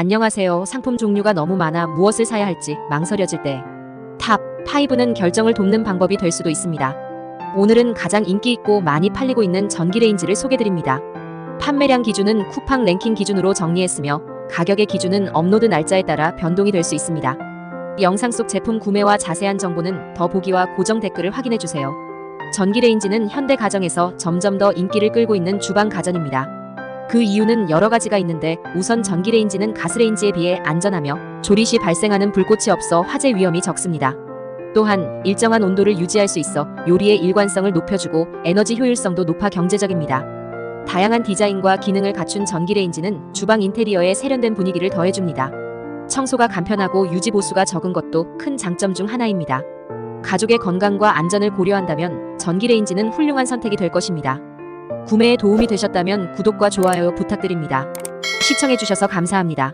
안녕하세요. 상품 종류가 너무 많아 무엇을 사야 할지 망설여질 때. 탑 5는 결정을 돕는 방법이 될 수도 있습니다. 오늘은 가장 인기 있고 많이 팔리고 있는 전기레인지를 소개드립니다. 판매량 기준은 쿠팡 랭킹 기준으로 정리했으며 가격의 기준은 업로드 날짜에 따라 변동이 될 수 있습니다. 영상 속 제품 구매와 자세한 정보는 더보기와 고정 댓글을 확인해 주세요. 전기레인지는 현대 가정에서 점점 더 인기를 끌고 있는 주방 가전입니다. 그 이유는 여러 가지가 있는데 우선 전기레인지는 가스레인지에 비해 안전하며 조리 시 발생하는 불꽃이 없어 화재 위험이 적습니다. 또한 일정한 온도를 유지할 수 있어 요리의 일관성을 높여주고 에너지 효율성도 높아 경제적입니다. 다양한 디자인과 기능을 갖춘 전기레인지는 주방 인테리어에 세련된 분위기를 더해줍니다. 청소가 간편하고 유지 보수가 적은 것도 큰 장점 중 하나입니다. 가족의 건강과 안전을 고려한다면 전기레인지는 훌륭한 선택이 될 것입니다. 구매에 도움이 되셨다면 구독과 좋아요 부탁드립니다. 시청해주셔서 감사합니다.